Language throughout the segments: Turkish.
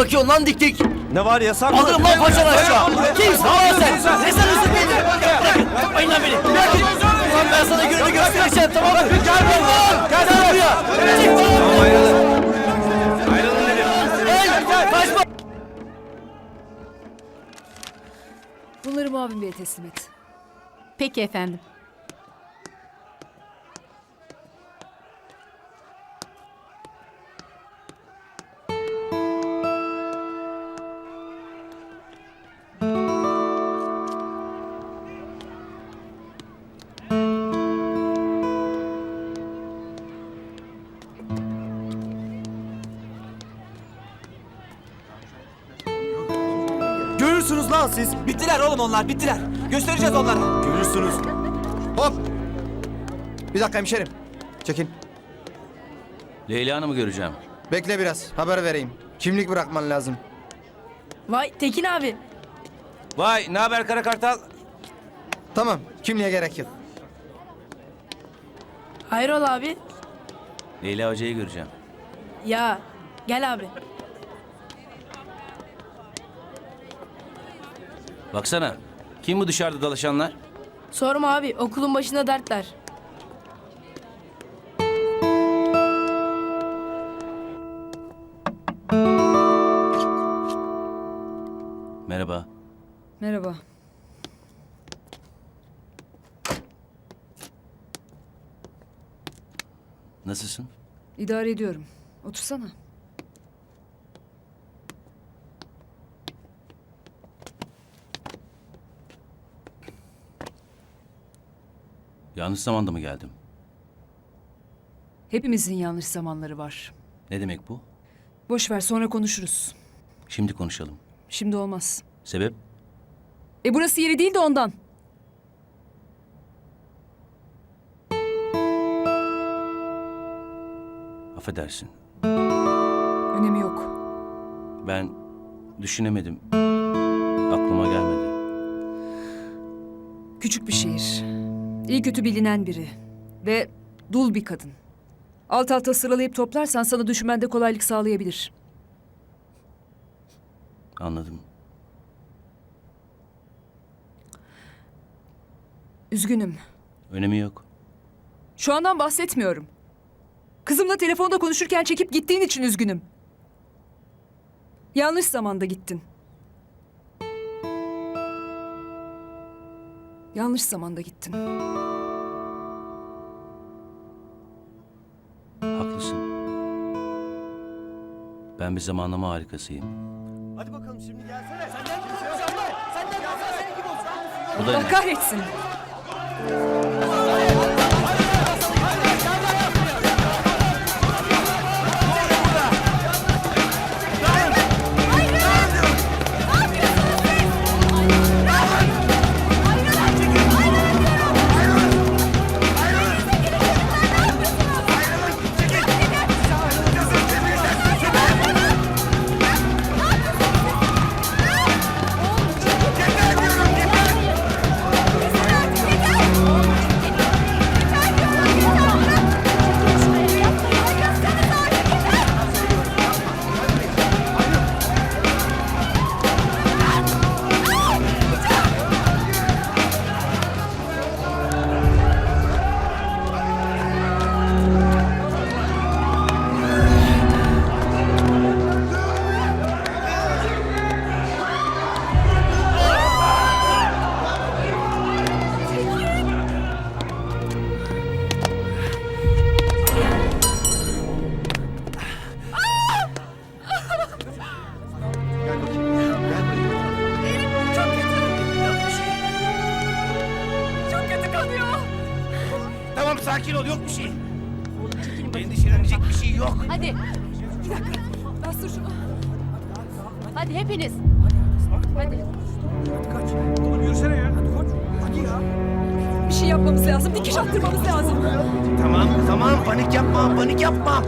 Bakıyorsun lan dik dik? Ne var yasak mı? Alırım lan paçanı aşağı. Kimsin lan sen? Ne sanıyorsun beni? Bırakın. Tutmayın lan beni. Bırakın. Ulan ben sana gününü göstereceğim tamam mı? Gel buraya. Gel buraya. Çık lan. Ayrılın. Ayrılın dedim. Hey, Kaçma. Bunları Muavin Bey'e teslim et. Peki efendim. Görürsünüz lan siz. Bittiler oğlum onlar bittiler. Göstereceğiz onlara. Görürsünüz. Hop! Bir dakika hemşerim. Çekin. Leyla Hanım'ı göreceğim. Bekle biraz. Haber vereyim. Kimlik bırakman lazım. Vay Tekin abi. Vay ne haber Kara Kartal? Tamam. Kimliğe gerek yok. Hayrola abi? Leyla Hoca'yı göreceğim. Ya gel abi. Baksana. Kim bu dışarıda dalaşanlar? Sorma abi okulun başında dertler. Merhaba. Merhaba. Nasılsın? İdare ediyorum. Otursana. Yanlış zamanda mı geldim? Hepimizin yanlış zamanları var. Ne demek bu? Boş ver sonra konuşuruz. Şimdi konuşalım. Şimdi olmaz. Sebep? E burası yeri değil de ondan. Affedersin. Önemi yok. Ben düşünemedim. Aklıma gelmedi. Küçük bir şehir. İyi kötü bilinen biri. Ve dul bir kadın. Alt alta sıralayıp toplarsan sana düşünmende kolaylık sağlayabilir. Anladım. Üzgünüm. Önemi yok. Şu andan bahsetmiyorum. Kızımla telefonda konuşurken çekip gittiğin için üzgünüm. Yanlış zamanda gittin. Yanlış zamanda gittin. Haklısın. Ben bir zamanlama harikasıyım. Hadi bakalım şimdi gelsene. Bu da Allah ne? kahretsin. Bir yok. Hadi. Bastır şunu. Hadi hepiniz. Hadi. Oğlum yürüsene ya. Hadi koş. Hadi ya. Bir şey yapmamız lazım. Dikiş attırmamız lazım. Tamam tamam panik yapma panik yapma.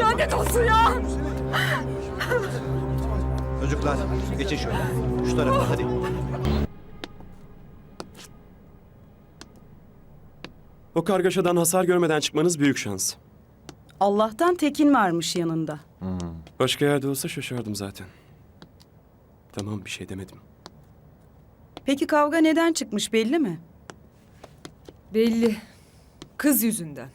Lanet olsun ya. Çocuklar geçin şöyle. Şu tarafa hadi. O kargaşadan hasar görmeden çıkmanız büyük şans. Allah'tan Tekin varmış yanında. Başka yerde olsa şaşardım zaten. Tamam bir şey demedim. Peki kavga neden çıkmış belli mi? Belli. Kız yüzünden.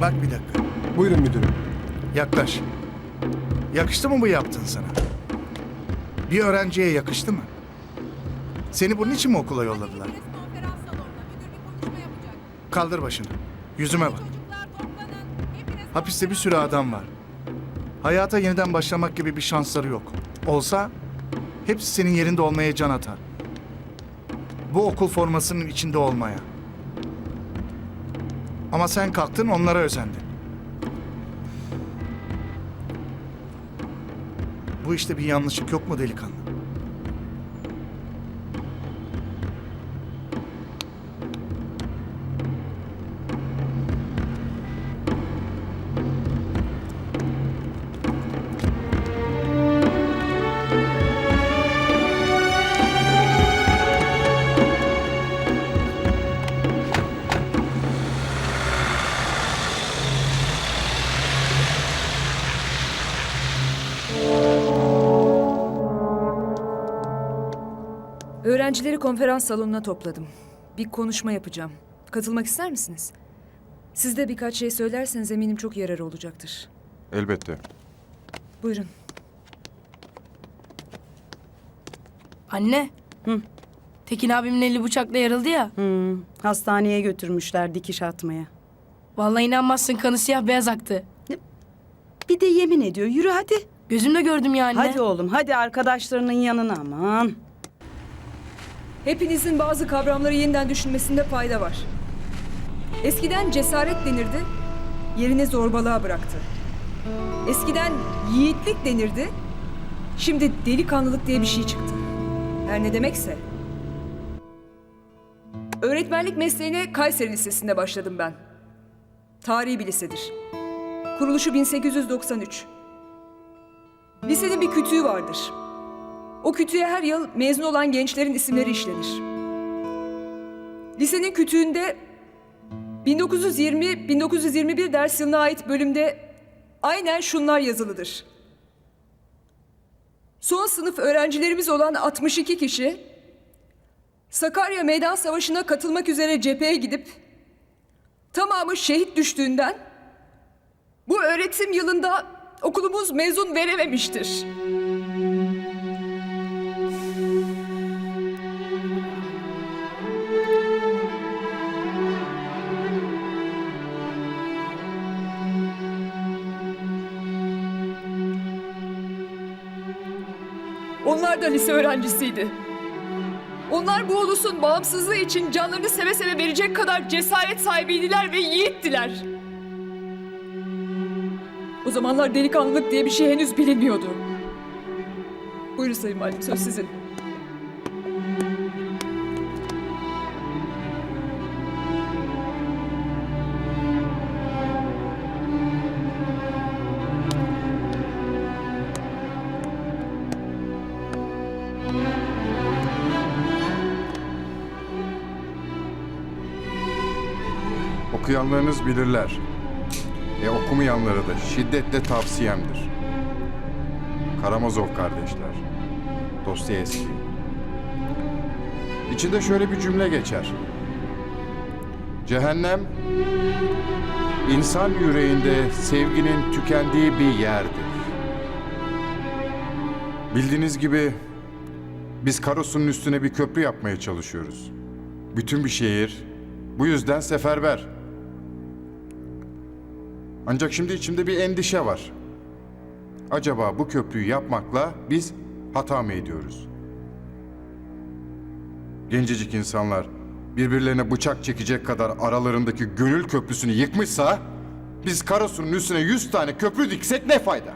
Bak bir dakika. Buyurun müdürüm. Yaklaş. Yakıştı mı bu yaptığın sana? Bir öğrenciye yakıştı mı? Seni bunun için mi okula yolladılar? Kaldır başını. Yüzüme bak. Hapiste bir sürü adam var. Hayata yeniden başlamak gibi bir şansları yok. Olsa hepsi senin yerinde olmaya can atar. Bu okul formasının içinde olmaya. Ama sen kalktın onlara özendin. Bu işte bir yanlışlık yok mu delikanlı? Öğrencileri konferans salonuna topladım. Bir konuşma yapacağım. Katılmak ister misiniz? Siz de birkaç şey söylerseniz eminim çok yararı olacaktır. Elbette. Buyurun. Anne. Hı. Tekin abimin eli bıçakla yarıldı ya. Hmm, hastaneye götürmüşler dikiş atmaya. Vallahi inanmazsın kanı siyah beyaz aktı. Bir de yemin ediyor. Yürü hadi. Gözümle gördüm ya anne. Hadi oğlum hadi arkadaşlarının yanına aman. Hepinizin bazı kavramları yeniden düşünmesinde fayda var. Eskiden cesaret denirdi, yerine zorbalığa bıraktı. Eskiden yiğitlik denirdi, şimdi delikanlılık diye bir şey çıktı. Her ne demekse. Öğretmenlik mesleğine Kayseri Lisesi'nde başladım ben. Tarihi bir lisedir. Kuruluşu 1893. Lisenin bir kütüğü vardır. O kütüğe her yıl mezun olan gençlerin isimleri işlenir. Lisenin kütüğünde 1920-1921 ders yılına ait bölümde aynen şunlar yazılıdır. Son sınıf öğrencilerimiz olan 62 kişi Sakarya Meydan Savaşı'na katılmak üzere cepheye gidip tamamı şehit düştüğünden bu öğretim yılında okulumuz mezun verememiştir. Onlar da lise öğrencisiydi. Onlar bu ulusun bağımsızlığı için canlarını seve seve verecek kadar cesaret sahibiydiler ve yiğittiler. O zamanlar delikanlılık diye bir şey henüz bilinmiyordu. Buyurun Sayın Valim, söz sizin. Okuyanlarınız bilirler. E okumayanlara da şiddetle tavsiyemdir. Karamazov kardeşler. Dostoyevski. İçinde şöyle bir cümle geçer. Cehennem insan yüreğinde sevginin tükendiği bir yerdir. Bildiğiniz gibi biz Karos'un üstüne bir köprü yapmaya çalışıyoruz. Bütün bir şehir bu yüzden seferber. Ancak şimdi içimde bir endişe var. Acaba bu köprüyü yapmakla biz hata mı ediyoruz? Gencecik insanlar birbirlerine bıçak çekecek kadar aralarındaki gönül köprüsünü yıkmışsa biz Karasu'nun üstüne yüz tane köprü diksek ne fayda?